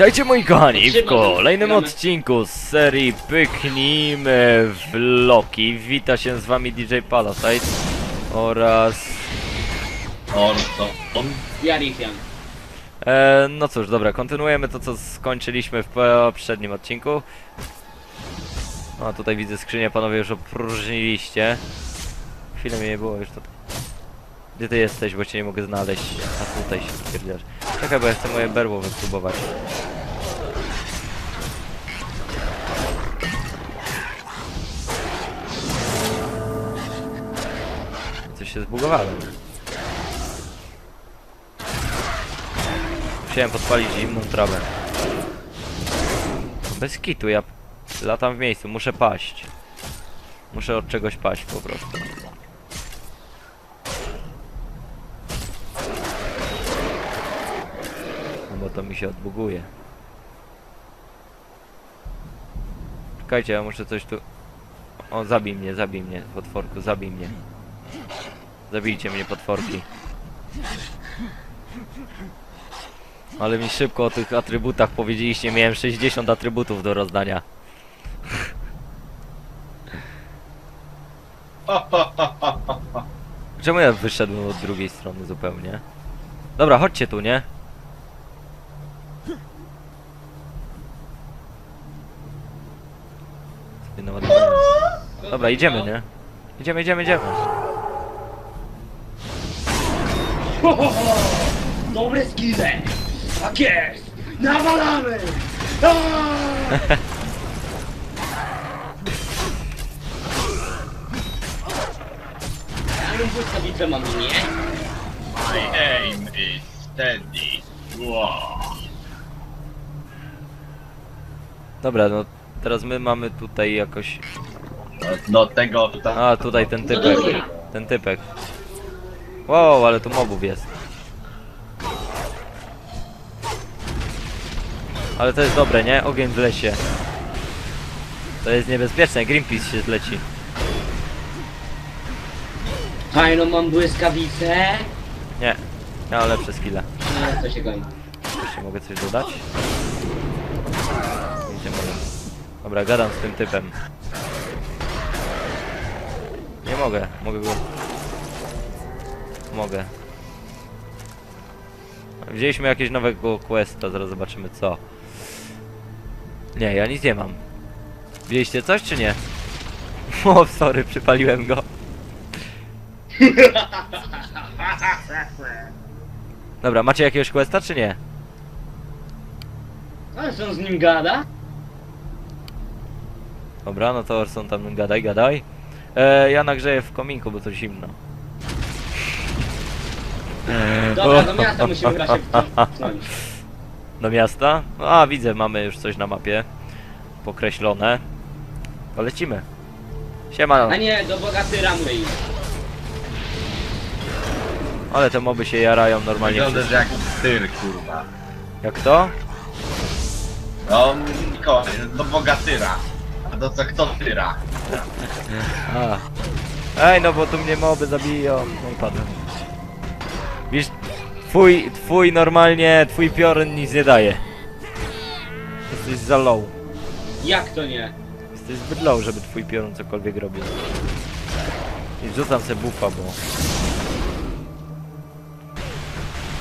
Witajcie moi kochani w kolejnym odcinku z serii Pyknijmy w Loki. Wita się z wami DJ Palasite oraz... Orso. Jarifian. E, no cóż, dobra, kontynuujemy to co skończyliśmy w poprzednim odcinku. A tutaj widzę skrzynię, panowie już opróżniliście. Chwilę mnie nie było już tutaj. Gdzie ty jesteś, bo cię nie mogę znaleźć. A tutaj się stwierdzisz. Czekaj, bo ja chcę moje berło wypróbować. Się zbugowałem. Musiałem podpalić zimną trawę. Bez kitu, ja latam w miejscu, muszę paść. Muszę od czegoś paść po prostu. No bo to mi się odbuguje. Czekajcie, ja muszę coś tu... O, zabij mnie, zabij mnie, potworku, zabij mnie. Zabijcie mnie, potworki. Ale mi szybko o tych atrybutach powiedzieliście, miałem 60 atrybutów do rozdania. Czemu ja wyszedłem od drugiej strony zupełnie? Dobra, chodźcie tu, nie? Dobra, idziemy, nie? Idziemy, idziemy, idziemy. Dobre skille! Tak jest! Nawalamy! Aaaa! Ja ją błyskawice mam, nie? My aim is steady. Wow. Dobra, no teraz my mamy tutaj jakoś... Do, do tego tutaj. A, tutaj ten typek. Ten typek. Wow, ale tu mobów jest. Ale to jest dobre, nie? Ogień w lesie. To jest niebezpieczne, Greenpeace się zleci. Fajną mam błyskawicę. Nie, mam lepsze skille. No, co się goni. Jeszcze mogę coś dodać? Mogę? Dobra, gadam z tym typem. Nie mogę, mogę go... Mogę. Wzięliśmy jakiegoś nowego questa, zaraz zobaczymy co. Nie, ja nic nie mam. Wzięliście coś czy nie? O, sorry, przypaliłem go. Dobra, macie jakiegoś questa czy nie? Ale co on z nim gada? Dobra, no to Orson tam gadaj, gadaj. E, ja nagrzeję w kominku, bo to zimno. Dobra, do miasta musimy grać wciągnąć. Do miasta? No, a, widzę, mamy już coś na mapie. Pokreślone. To lecimy. Siema. A nie, do bogatyra muszę iść. Ale te moby się jarają normalnie. Wyglądasz jak tyr, kurwa. Jak to? No, Mikołaj, do bogatyra. A do co kto tyra? A. Ej, no bo tu mnie moby zabiją. No i padłem. Widzisz, twój, twój normalnie, twój piorun nic nie daje. Jesteś za low. Jak to nie? Jesteś zbyt low, żeby twój piorun cokolwiek robił. I rzucam se buffa, bo...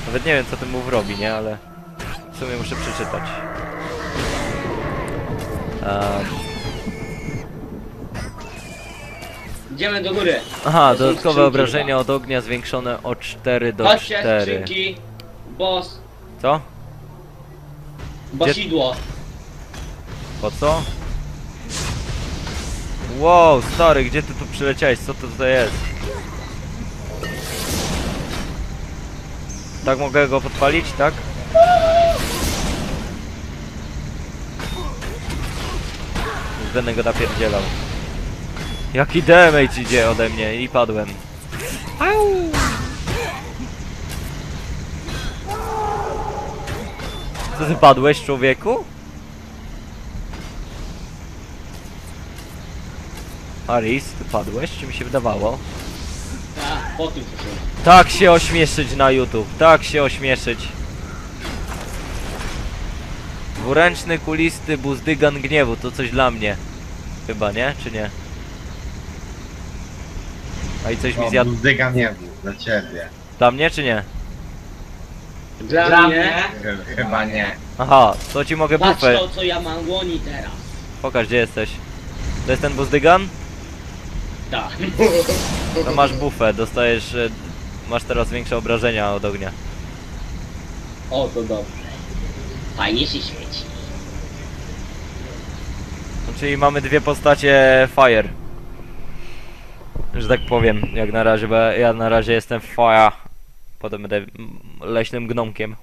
Nawet nie wiem co ten move robi, nie? Ale... W sumie muszę przeczytać. Um, Idziemy do góry. aha, To są dodatkowe skrzynki obrażenia od ognia zwiększone o 4 do Chodźcie, 4. skrzynki. Boss. Co? Bosidło. Po co? Wow, stary, gdzie ty tu przyleciałeś? Co to tutaj jest? Tak mogę go podpalić, tak? Już Będę go napierdzielał. Jaki damage idzie ode mnie i padłem. Au! Co ty padłeś, człowieku? Aris, ty padłeś? Czy mi się wydawało? A, po tym co się. Tak się ośmieszyć na YouTube, tak się ośmieszyć. Dwuręczny, kulisty, buzdygan gniewu, to coś dla mnie. Chyba, nie? Czy nie? A i coś mi zjadł. Buzdyga nie był, dla ciebie. Dla mnie, czy nie? Dla, mnie. Ch- Chyba nie. Aha, to ci mogę Patrz bufę. to, co ja mam łoni teraz. Pokaż, gdzie jesteś. To jest ten buzdygan? Tak. To masz bufę, dostajesz... e, Masz teraz większe obrażenia od ognia. O, to dobrze. Fajnie się świeci. Czyli mamy dwie postacie Fire. Że tak powiem, jak na razie, bo ja na razie jestem Fire. Potem będę leśnym gnomkiem.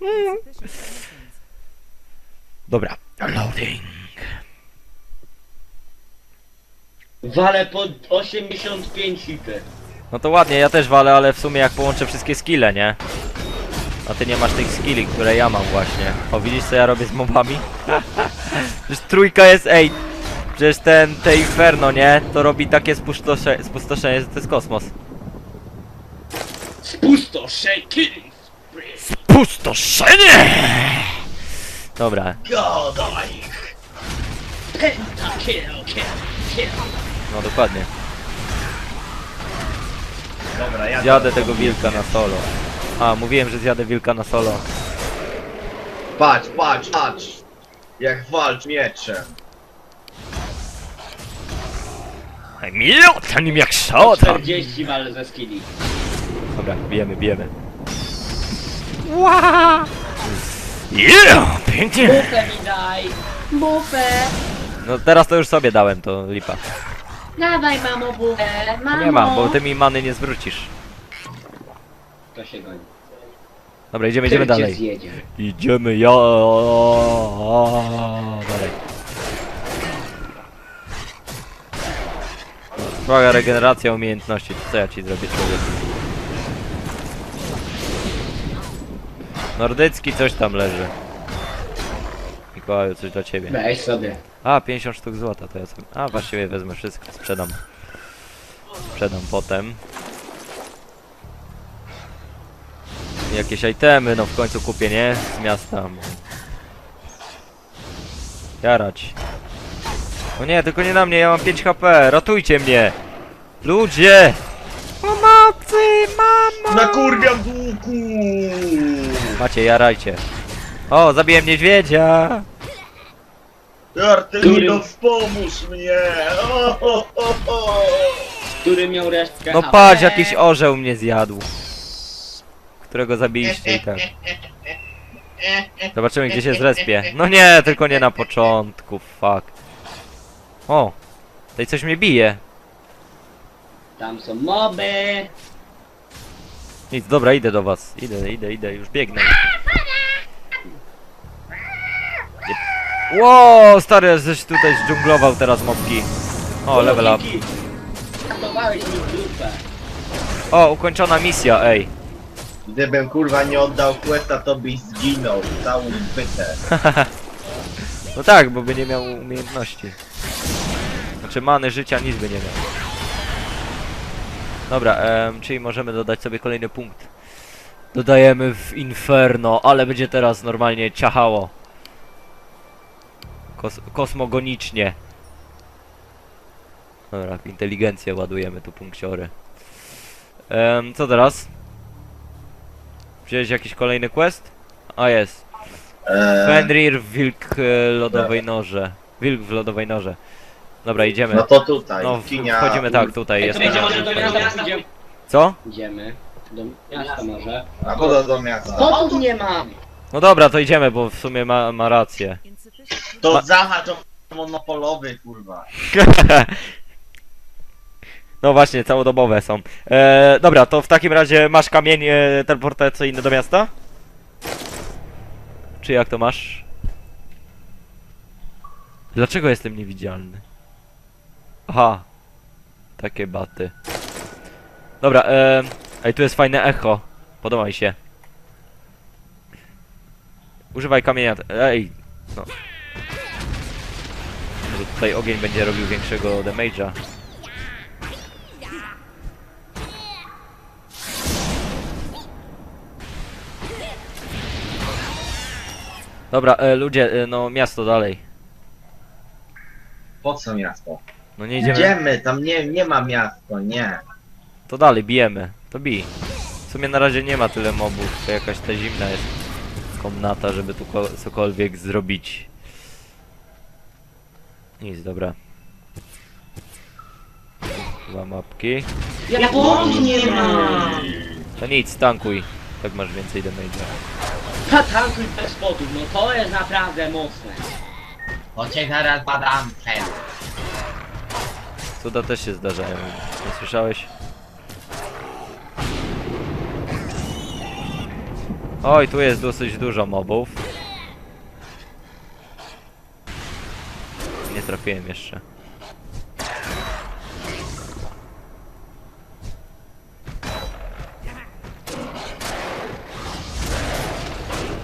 Dobra. Loading. Wale pod 85 hity. No to ładnie, ja też walę, ale w sumie jak połączę wszystkie skille, nie? A ty nie masz tych skilli, które ja mam właśnie. O, widzisz co ja robię z mobami? Przecież trójka jest, ej! Przecież ten, te Inferno, nie? To robi takie spustosze, spustoszenie, że to jest kosmos. Spustosze killing spree. Pustoszenie! Dobra, Godaj! Penta kill, kill, kill. no dokładnie. Dobra, ja Zjadę tego wilka na solo. A, mówiłem, że zjadę wilka na solo. Patrz, patrz, patrz! Jak walcz mieczem. Miota nim jak szota! 40 wale ze skilli. Dobra, bijemy, bijemy. Yeah! Pięknie! Bufę mi daj. Bufę. No teraz to już sobie dałem, to lipa. Dawaj mamo bułę, mamo. Nie mam, bo ty mi many nie zwrócisz. To się goni. Dobra, idziemy, idziemy Ty cię dalej. zjedzie. Idziemy, ja. Dalej. Trwała regeneracja umiejętności, to co ja ci zrobię, człowiek? Nordycki coś tam leży. Mikołaju, coś dla ciebie. Weź sobie. A, 50 sztuk złota, to ja sobie... A, właściwie wezmę wszystko, sprzedam. Sprzedam potem. Jakieś itemy, no w końcu kupię, nie? Z miasta. Jarać. O nie, tylko nie na mnie, ja mam 5 HP, ratujcie mnie! Ludzie! Pomocy, mamo! Nakurwiam z łuku! Macie, jarajcie. O, zabiłem niedźwiedzia! Artemidos, pomóż mnie! O, o, o, o. Który miał resztkę No HP. patrz, jakiś orzeł mnie zjadł. Którego zabiliście i tak. Zobaczymy gdzie się zrespie. No nie, tylko nie na początku, fuck. O! Tutaj coś mnie bije. Tam są moby. Nic, dobra, idę do was. Idę, idę, idę, już biegnę. Ło, stary, żeś tutaj zdżunglował teraz mobki. O, level up. Dzięki. Ratowałeś mi dupę. O, ukończona misja, ej. Gdybym kurwa nie oddał questa, to byś zginął. Całą bytę. No tak, bo by nie miał umiejętności. Znaczy many życia nic by nie miał. Dobra, czyli możemy dodać sobie kolejny punkt. Dodajemy w Inferno, ale będzie teraz normalnie ciachało. Kos kosmogonicznie. Dobra, w inteligencję ładujemy tu punkciory. Em, co teraz? Wziąłeś jakiś kolejny quest? A jest. Eee, Fenrir, wilk e, lodowej norze. Wilk w lodowej norze. Dobra, idziemy. no to tutaj. No, w- kinia, wchodzimy tak, tutaj Ej, jest. to może do miasta. Co? Idziemy. Do miasta może. A poda do miasta. Botów nie mam. No dobra, to idziemy, bo w sumie ma, ma rację. To Ma- zahacz o monopolowy, kurwa. No właśnie, całodobowe są. E, dobra, to w takim razie masz kamień e, teleportacyjny do miasta? Czy jak to masz? Dlaczego jestem niewidzialny? Aha. Takie baty. Dobra, e, ej, tu jest fajne echo. Podoba mi się. Używaj kamienia. Ej, no. Może tutaj ogień będzie robił większego damage'a. Dobra, e, ludzie, e, no miasto dalej. Po co miasto? No nie idziemy. Idziemy, tam nie, nie ma miasto, nie. To dalej, bijemy. To bij. W sumie na razie nie ma tyle mobów, to jakaś ta zimna jest komnata, żeby tu ko- cokolwiek zrobić. Nic, dobra. Dwa mapki. Japonii nie ma! To nic, tankuj. Tak masz więcej damage'a. Ha, tankuj bez spotów, no to jest naprawdę mocne. To cię zaraz badam sen. Cuda też się zdarzają. Nie słyszałeś? Oj, tu jest dosyć dużo mobów. Nie trafiłem jeszcze.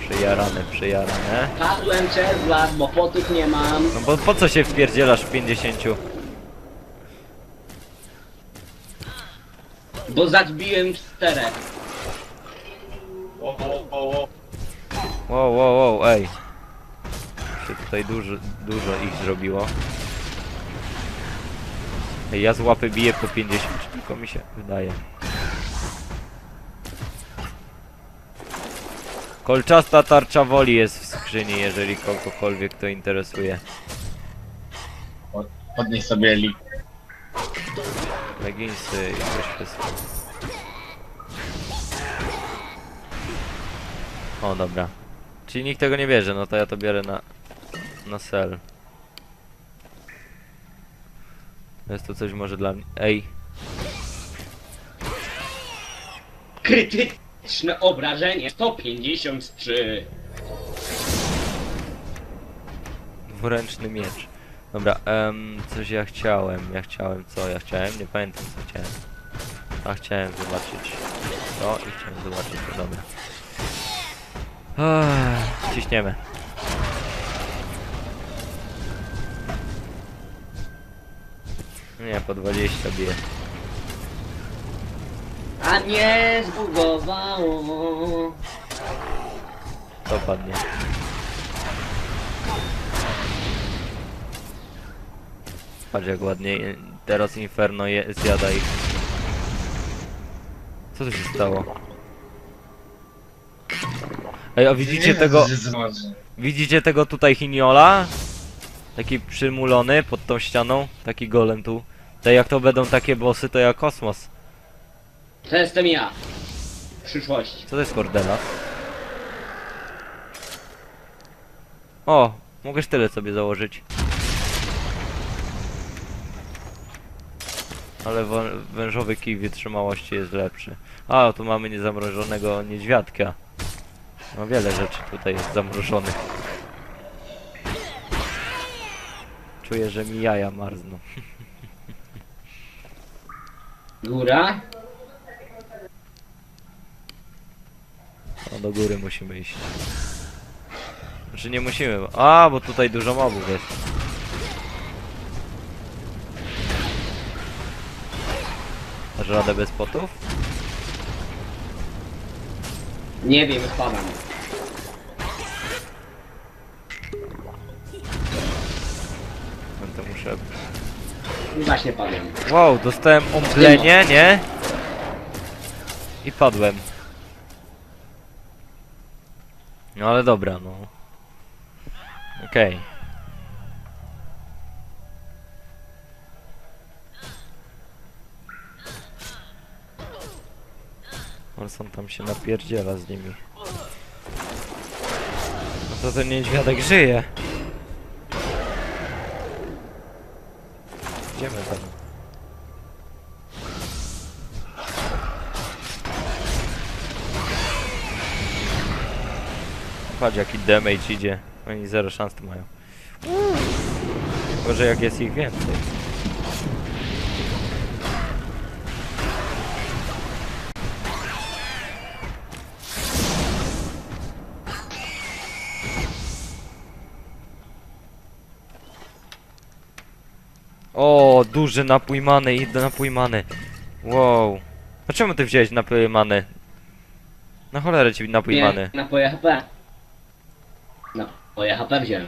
Przejarane, przejarane. Padłem przez las, bo potów nie mam. No bo po co się wpierdzielasz w 50? Bo zabiłem czterech. O, o, o, o. Wow, wow, wow, ej. Się tutaj dużo, dużo ich zrobiło. Ej, ja z łapy biję po 50, tylko mi się wydaje. Kolczasta tarcza woli jest w skrzyni, jeżeli kogokolwiek to interesuje. Podnieś sobie lik. Leginsy i coś wszystko. O, dobra. Czyli nikt tego nie bierze, no to ja to biorę na... na sel. Jest tu coś może dla mnie... Ej, Krytyczne obrażenie 153. dwuręczny miecz. Dobra, em, coś ja chciałem, ja chciałem co, ja chciałem, nie pamiętam co chciałem. A chciałem zobaczyć to i chciałem zobaczyć to, dobra. Ech, ciśniemy. Nie, po 20 bije. A nie zbugowało. To padnie. Patrz jak ładnie. Teraz Inferno je, zjada ich. Co tu się stało? Ej, a widzicie tego... Widzicie tego tutaj Hiniola? Taki przymulony pod tą ścianą. Taki golem tu. To jak to będą takie bossy, to ja kosmos. To jestem ja. W przyszłości. Co to jest Cordela? O, mogę tyle sobie założyć. Ale wężowy kij wytrzymałości jest lepszy. A, tu mamy niezamrożonego niedźwiadka. No wiele rzeczy tutaj jest zamrożonych. Czuję, że mi jaja marzną. Góra. No do góry musimy iść. Znaczy nie musimy, bo... A, bo tutaj dużo mobów jest. Radę bez potów? Nie wiem, spadam. No to muszę... Właśnie padłem. Wow, dostałem omdlenie, nie? I padłem. No ale dobra, no. Okej. Orson tam się napierdziela z nimi. No to ten niedźwiadek żyje. Idziemy tam. Patrz jaki damage idzie. Oni zero szans tu mają. Gorzej jak jest ich więcej. O, duży napój many i napój many. Wow. A czemu ty wziąłeś napój many? Na cholerę ci napój Nie, many. napoje HP. No. Moje HP wziąłem.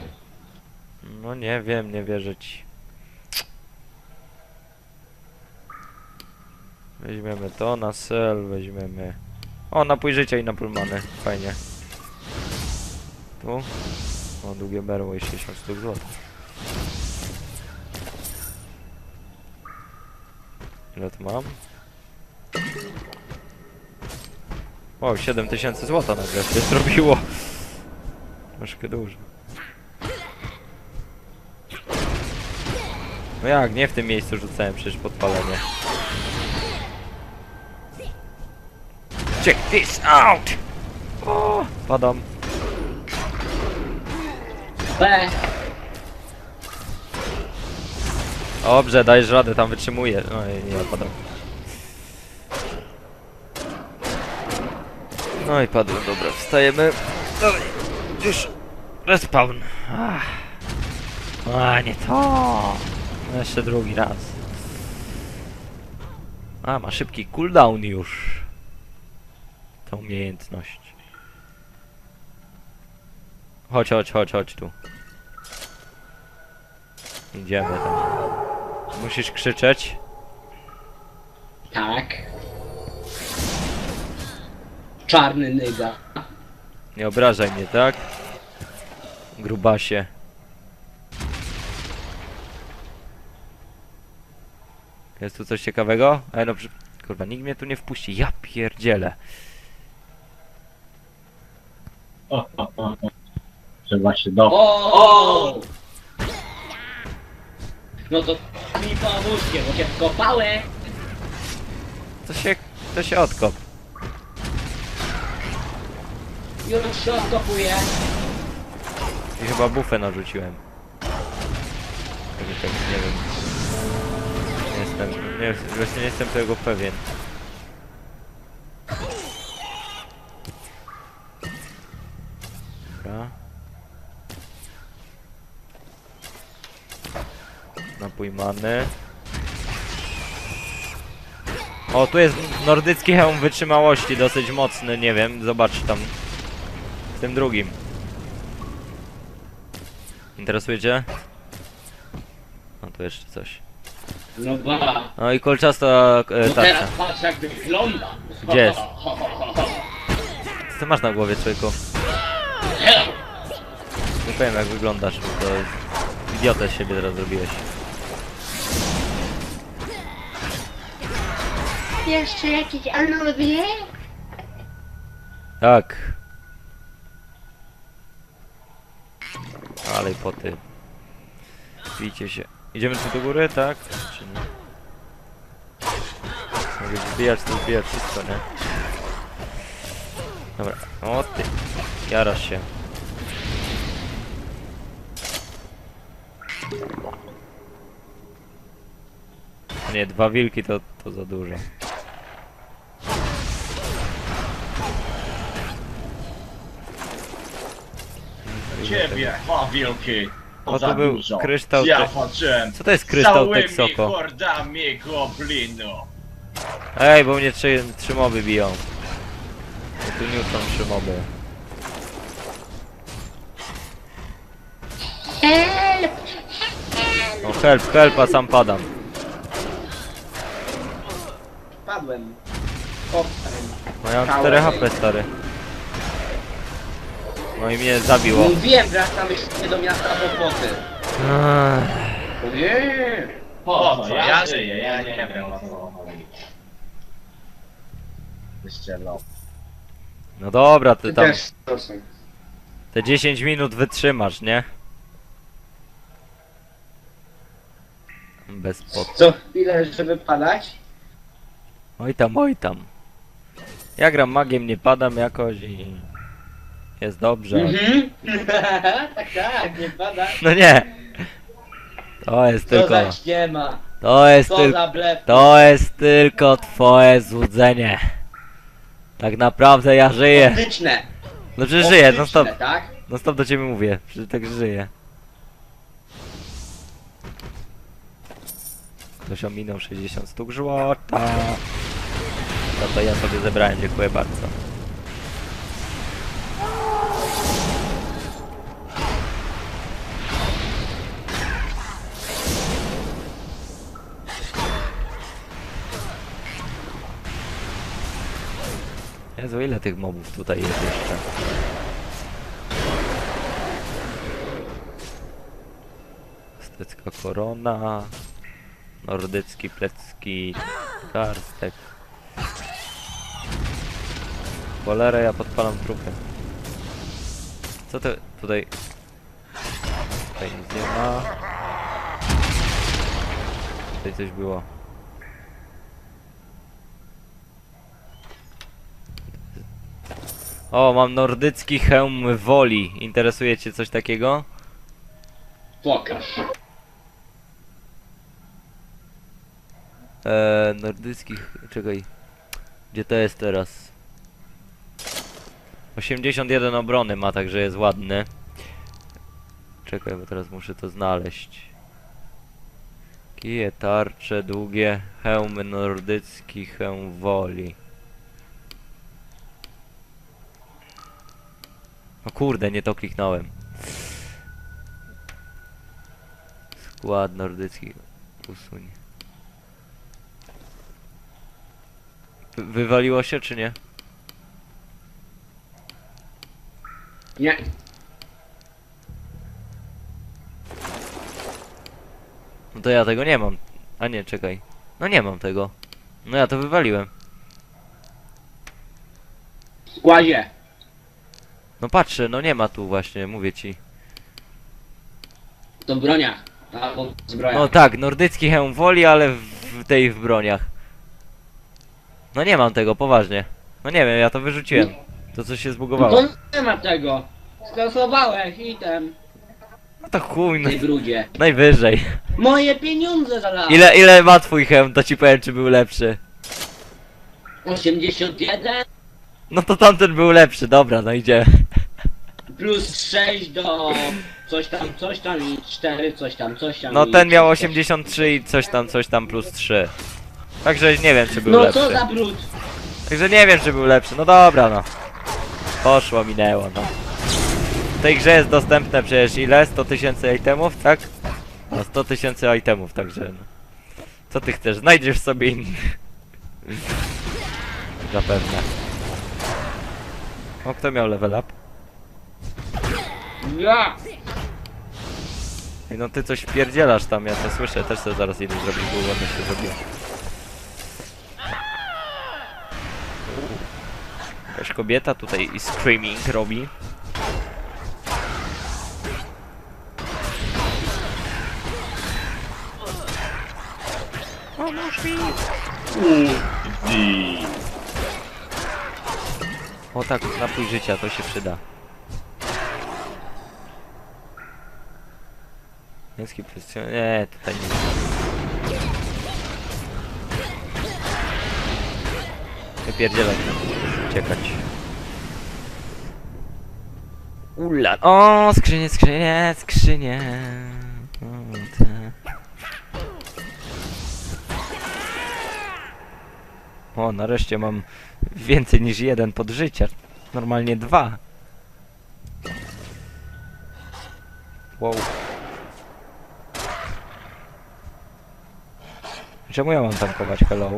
No nie wiem, nie wierzę ci. Weźmiemy to na sel, weźmiemy... O, napój życia i napój many. Fajnie. Tu. O, długie berło i 60 sztuk Ile tu mam? O, 7000 złota nagle się zrobiło. Troszkę dużo. No jak, nie w tym miejscu rzucałem przecież podpalenie. Check this out! O, padam. B. Dobrze, dajesz radę, tam wytrzymuję. No i nie, padam. No i padłem, dobra, wstajemy. Dawaj, już. Respawn. Ach. A, nie to. Jeszcze drugi raz. A, ma szybki cooldown już. Ta umiejętność. Chodź, chodź, chodź, chodź tu. Idziemy tam. Musisz krzyczeć. Tak. Czarny nyga. Nie obrażaj mnie, tak? Grubasie. Jest tu coś ciekawego? Ej, no przy... Kurwa, nikt mnie tu nie wpuści. Ja pierdzielę. O, o, o. Trzeba się do... O! No to pomóżcie, bo cię wkopałem. To się... To się odkop. Już się odkopuję. I chyba bufę narzuciłem. Także tak, nie wiem. Nie jestem... Nie, właśnie nie jestem tego pewien. Dobra. Napój many. O, tu jest nordycki hełm wytrzymałości, dosyć mocny, nie wiem, zobacz tam. W tym drugim. Interesuje cię? No tu jeszcze coś. No ba. No i kolczasta e, No tarcza. teraz patrz jak wygląda. Gdzie jest? Co ty masz na głowie, człowieku? Nie powiem jak wyglądasz, bo to idiotę z siebie teraz zrobiłeś. Jeszcze jakieś analogie? Tak. Ale i poty. Bijcie się. Idziemy tu do góry, tak? Czy nie? Mogę zbijać, to zbijać wszystko, nie? Dobra. O ty. Jarasz się. Nie, dwa wilki to, to za dużo. Ciebie, o wielki. O, to był dużo. kryształ Ja te- patrzyłem. Co to jest kryształ Całymi hordami goblinu. Ej, bo mnie trzy, trzy moby biją. Ja tu nie są trzy moby. Help! No help, help, a sam padam. Padłem. Kopałem. No ja mam 4 HP stary. No i mnie zabiło. Mówiłem, że tam jeszcze do miasta Popoty. Ech, Nie. Po co? Ja żyję, ja nie wiem o co chodzi. No. No dobra, ty Ty tam też proszę. te 10 minut wytrzymasz, nie? Bez pot. Co chwilę, żeby padać? Oj tam, oj tam. Ja gram magiem, nie padam jakoś i... Jest dobrze. Mhm. tak, tak, nie pada. No nie! To jest Co tylko... za ściema. To jest Co tylko... za blef. To jest tylko twoje złudzenie. Tak naprawdę ja żyję. Optyczne. No przecież żyję, no stop. Optyczne, tak? No stop do ciebie mówię. Przecież tak żyję. Ktoś ominął 60 stóp żłota. No to ja sobie zebrałem, dziękuję bardzo. Jezu, ile tych mobów tutaj jest jeszcze? Aztecka korona, nordycki plecki, karstek. Cholera, ja podpalam trupy. Co to tutaj? Tutaj nic nie ma. Tutaj coś było. O, mam nordycki hełm woli. Interesuje cię coś takiego? Pokaż. Eee, nordycki... ch- czekaj. Gdzie to jest teraz? 81 obrony ma, także jest ładny. Czekaj, bo teraz muszę to znaleźć. Kije, tarcze, długie, hełmy nordycki, hełm woli. O kurde, nie to kliknąłem. Skład nordycki. Usuń. Wy- Wywaliło się czy nie? Nie. No to ja tego nie mam. A nie, czekaj. No nie mam tego. No ja to wywaliłem. Składzie. No patrzę, no nie ma tu właśnie, mówię ci. To w broniach. Albo zbroja. No tak, nordycki hełm woli, ale w w tej w broniach. No nie mam tego, poważnie. No nie wiem, ja to wyrzuciłem. To coś się no zbugowało. to nie ma tego. Skasowałeś i ten. No to chuj, W no, tej brudzie. najwyżej. Moje pieniądze zalałem. Ile, ile ma twój hełm, to ci powiem, czy był lepszy. 81 No to tamten był lepszy, dobra, no idzie. Plus 6 do coś tam, coś tam i 4, coś tam, coś tam. No i ten miał coś. 83 i coś tam, coś tam plus 3. Także nie wiem, czy był No lepszy. co za brud. Także nie wiem, czy był lepszy. No dobra, no. Poszło, minęło, no. W tej grze jest dostępne przecież ile? 100 tysięcy itemów, tak? No 100 tysięcy itemów, także no. Co ty chcesz? Znajdziesz sobie inny. Zapewne. O, kto miał level up? Ja. Ej, no ty coś wpierdzielasz tam, ja to słyszę, też sobie zaraz idę zrobić, bo ładnie się zrobiło. Jakaś kobieta tutaj i screaming robi. I... O tak, napój życia, to się przyda. Niski presjon... Nie, tutaj nie. Wypierdzielać nam, uciekać. Ula... O, skrzynie, skrzynie, skrzynie. O, nareszcie mam więcej niż jeden podżycia. Normalnie dwa. Wow. Czemu ja mam tankować? Hello?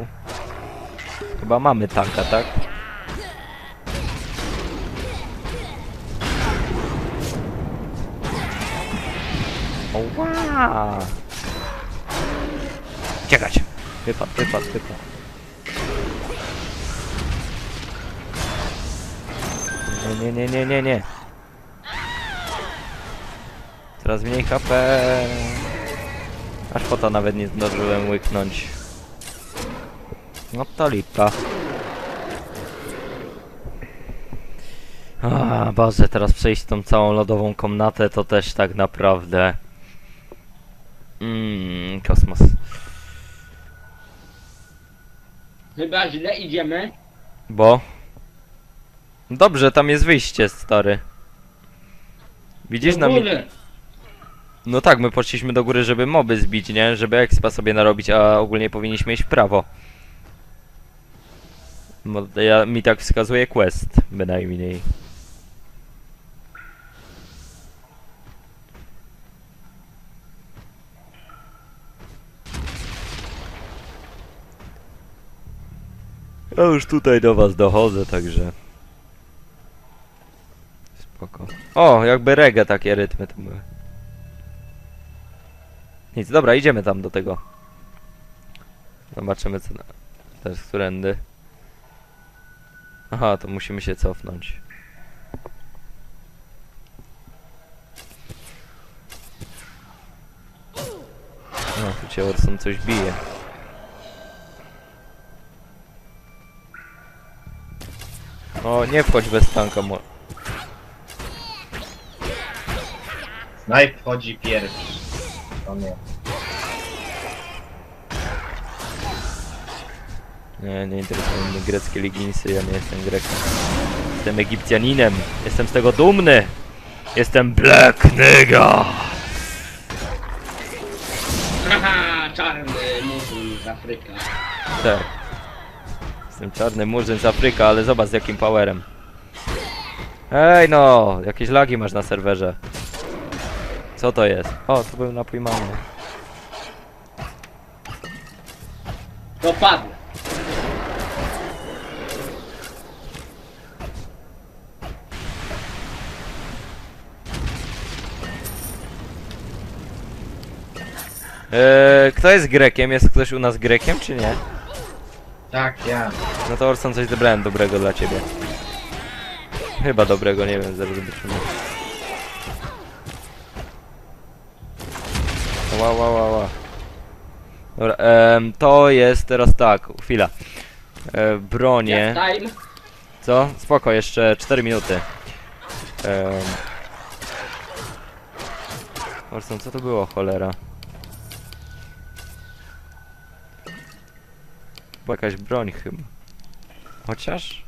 Chyba mamy tanka, tak? O, wow. Uciekać! Wypad, wypad, wypad. Nie, nie, nie, nie, nie, nie. Coraz mniej HP. Aż po to nawet nie zdążyłem łyknąć. No to lipa. A, Boże, teraz przejść tą całą lodową komnatę to też tak naprawdę... Mmm, kosmos. Chyba źle idziemy. Bo? Dobrze, tam jest wyjście, stary. Widzisz Do na mi... No tak, my poszliśmy do góry, żeby moby zbić, nie? Żeby expa sobie narobić, a ogólnie powinniśmy iść w prawo. Bo ja, mi tak wskazuje quest, bynajmniej. Ja już tutaj do was dochodzę, także... Spoko. O, jakby reggae takie rytmy to były. Nic, dobra, idziemy tam do tego. Zobaczymy co... Teraz którędy. Aha, to musimy się cofnąć. No, tu cię Orson coś bije. O, nie wchodź bez tanka, mo... Snipe wchodzi pierwszy. O nie. Nie, nie interesują mnie greckie leginsy, ja nie jestem Grekiem. Jestem Egipcjaninem, jestem z tego dumny! Jestem Black Nigga! Haha, czarny murzyn z Afryka. Tak. Jestem czarny murzyn z Afryka, ale zobacz z jakim powerem. Ej no, jakieś lagi masz na serwerze. Co to jest? O, to był napój mamy. To padł. Eee, kto jest Grekiem? Jest ktoś u nas Grekiem, czy nie? Tak, ja. No to Orson coś zebrałem dobrego dla ciebie. Chyba dobrego, nie wiem, zaraz zobaczymy. Ła, ła, ła, ła. Dobra, em, to jest teraz tak, chwila. E, bronie. Time? Co? Spoko, jeszcze 4 minuty. Um. Orson, co to było, cholera? Była jakaś broń chyba. Chociaż?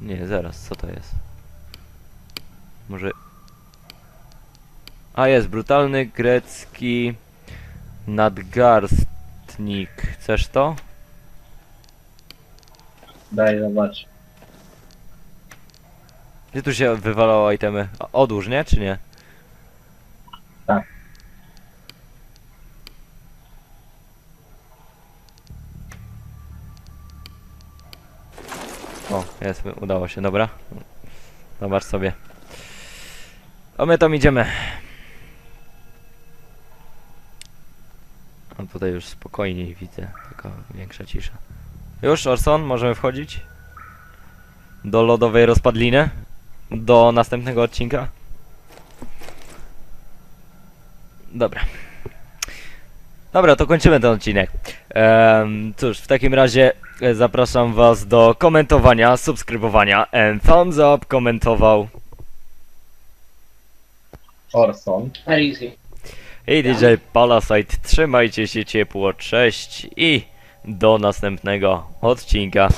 Nie, zaraz, co to jest? Może... A jest, brutalny grecki nadgarstnik. Chcesz to? Daj zobacz. Gdzie tu się wywalało itemy? A, Odłóż, nie? Czy nie? Tak. O, jest, udało się, dobra. Zobacz sobie. A my tam idziemy. Tutaj już spokojniej widzę, taka większa cisza. Już, Orson, możemy wchodzić? Do lodowej rozpadliny? Do następnego odcinka? Dobra. Dobra, to kończymy ten odcinek. Em, cóż, w takim razie e, zapraszam was do komentowania, subskrybowania and thumbs up komentował Orson. Easy. I DJ Palasite. Trzymajcie się ciepło, cześć i do następnego odcinka.